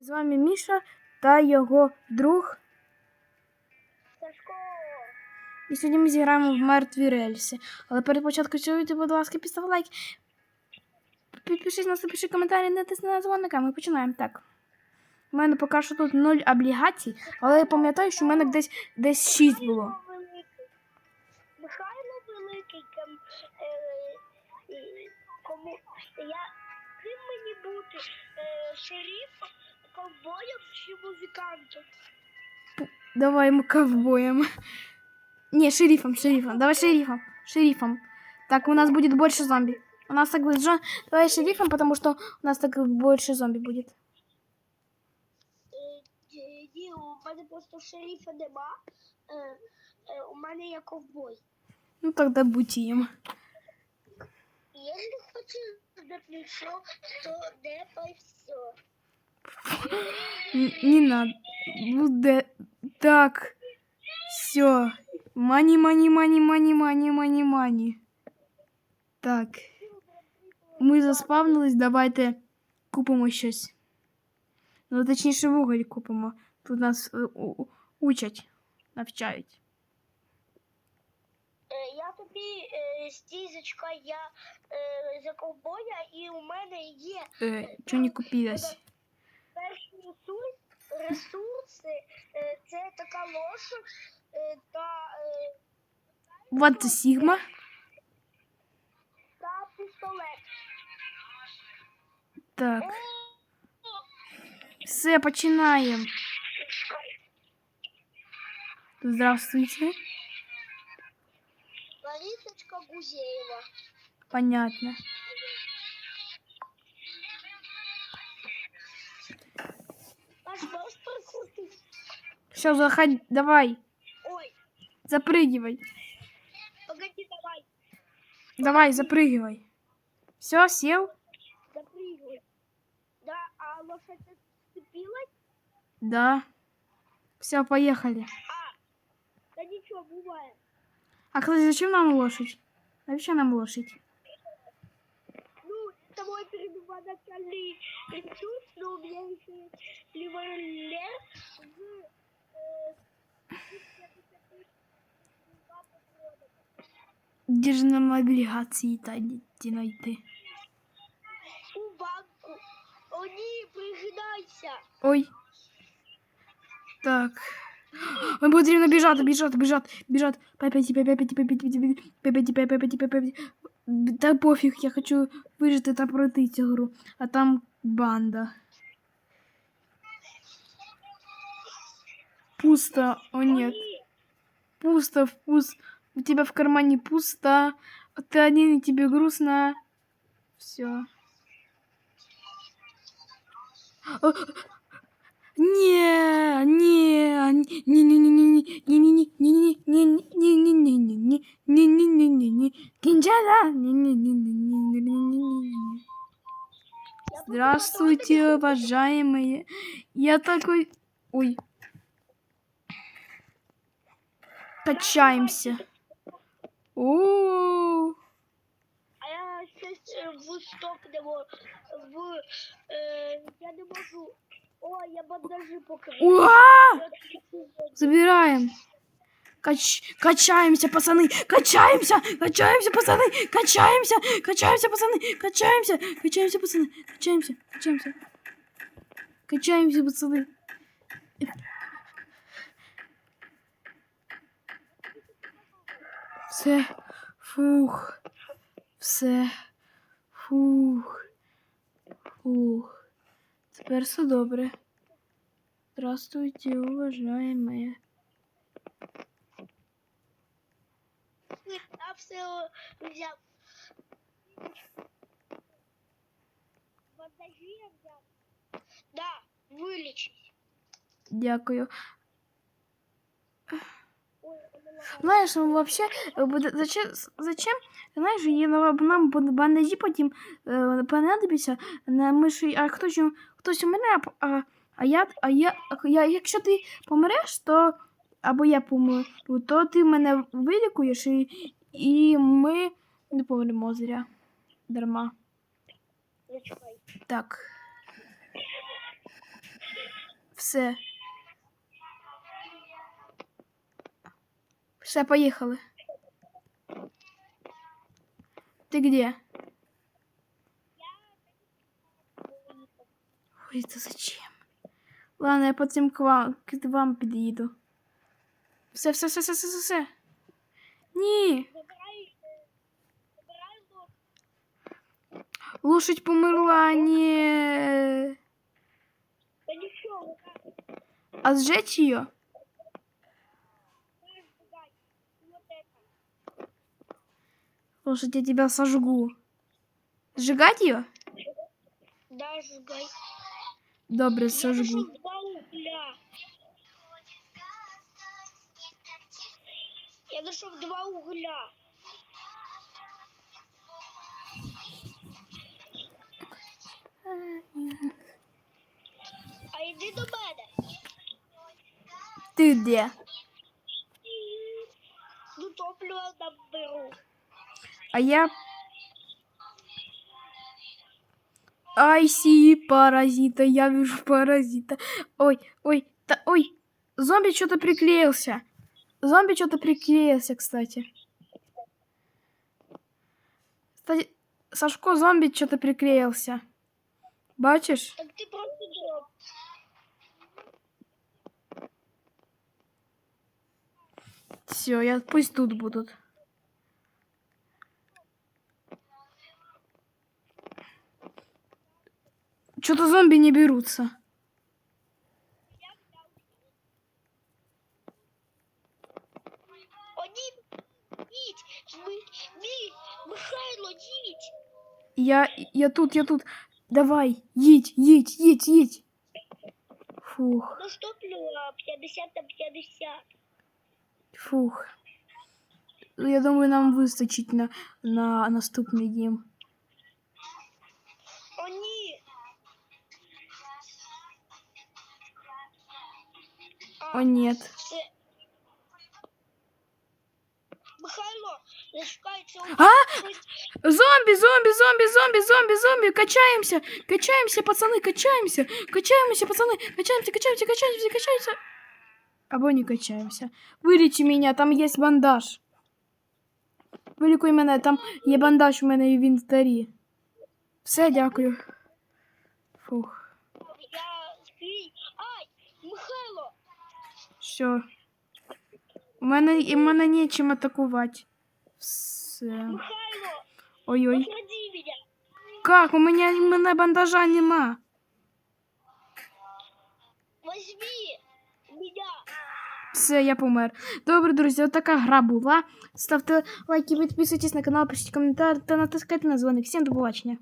З вами Міша та його друг. Сашко. І сьогодні ми зіграємо в мертві рельси. Але перед початком цього відео, будь ласка, підстав лайк. Підпишись на напиши коментарі, натисни на дзвоника. Ми починаємо так. У мене поки що тут 0 облігацій, але я пам'ятаю, що в мене десь, десь 6 було. Михайло Великий ком, е, кому я ким мені бути е, шерифом, ковбоєм чи музикантом? Давай ми ковбоем. Не, шерифом, шерифом. Давай шерифом. Шерифом. Так, у нас будет больше зомби. У нас так будет Джон. Давай шерифом, потому что у нас так больше зомби будет. Е, ді- Ні, у мене просто шерифа нема. Е, е, у мене є ковбой. Ну тогда будь им. Якщо хочеш не прийшов, то не по все. Н- Не надо. Буде так. Все. Мани, мани, мани, мани, мани, мани, мани. Так. Ми заспавнились, давайте купимо щось. Ну, точніше, вуголь купимо. Тут нас е, у- у- учать, навчають. Е, Я тобі е, стізочка, я е, за ковбоя, і у мене є Е, чого не купилась? перший ресурс, ресурси, е, це така лошадь е, та, е, Вот це Сігма. та пістолет. Так. Все, починаємо. Здравствуйте. Ларисочка Гузеева. Понятно. Все, заходи, давай, Ой, запрыгивай. погоди, давай, Давай, запрыгивай. Все, сел? запрыгивай. Да, а лошадь отцепилась? Да. Все, поехали. А, да ничего, бывает. А, кстати, зачем нам лошадь? Навіщо нам лошадь? Ну, это мой первоначальный ресурс, но у меня еще есть револьвер в... э, Де ж нам облігації та ті знайти? у банку. О, ні, пригинайся. Ой. Так. Ми потрібно біжати, біжати, біжати, біжати. Пепеті, пепеті, пепеті, пепеті, пепеті, пепеті, пепеті. Та пофіг, я хочу вижити та пройти цю гру. А там банда. Пусто. О, нет. Пусто, вкус. У тебя в кармане пусто. Ты один, и тебе грустно. Все. Не, не, не, не, не, не, не, не, не, не, не, Здравствуйте, уважаемые. Я такой... Ой. Качаемся. О, А я сейчас в стопнемо, в... Э, я не можу. О, я бандажи покрив. Уа! Забираем. Кач... Качаемся, пацаны! Качаемся! Качаемся, пацаны! Качаемся! Качаемся, пацаны! Качаемся! Качаемся, пацаны! Качаемся! Качаемся! Качаемся, пацаны! Все. Фух. Все. Фух. Фух. Тепер все добре. Здравствуйте, уважаемые. А все взяв. Бандажи я взяв. Да, вилічись. Дякую. Знаєш, ну, вообще, е, зачем, зачем? Знаєш, є нам бандажі потім е, понадобиться. На миші, а хтось, хтось умре, а, а я, а я, а я, якщо ти помреш, то або я помру, то ти мене вилікуєш і, і ми не помремо зря. Дарма. Зачекай. Так. Все. Все, поїхали. Ти где? Ой, це зачем? Ладно, я потім к вам, к вам під'їду. Все, все, все, все, все, все, все. Ні, Забирай, е, забирай лоб. лошадь померла, ні. Та нічого, вона А сжечь ее? не збирай. Вот это. Лошадь, я тебя сожгу. Сжигать ее? Да, сжигай. Добре, Я сожгу. Я нашел два угля. А йди до мене. Ты где? Ну, топливо наберу. А я... Ай, си, паразита, я вижу паразита. Ой, ой, та, ой, зомби что-то приклеился. Зомби что-то приклеился, кстати. Кстати, Сашко, зомби что-то приклеился. Бачишь? Так ти просто. Все, я пусть тут будут. Что-то зомби не берутся. Я, я тут, я тут. Давай, едь, едь, едь, едь. Фух, Ну, топливо 50 на 50. фух. Ну, Я думаю, нам вистачить на, на наступний дім. О, ні. О, нет. Це... Михайло, зашукається А! Зомби, зомби, зомби, зомби, зомби, зомби. Качаемся, качаемся, пацаны, качаемся. Качаемся, пацаны. Качаемся, качаемся, качаемся, качаемся. Або не качаемся. Вилічи мене, там є бандаж. Вилікуй мене, там є бандаж у мене в інвентарі. Все, дякую. Фух. Я свій. Ай, Михайло, Все. У мене, і в мене нічим атакувати. Все. Михайло, Ой-ой. возроди меня. Как? У мене, у мене бандажа нема. Возьми меня. Все, я помер. Добре, друзі, от така гра була. Ставте лайки, підписуйтесь на канал, пишіть коментар та натискайте на дзвоник. Всім до побачення.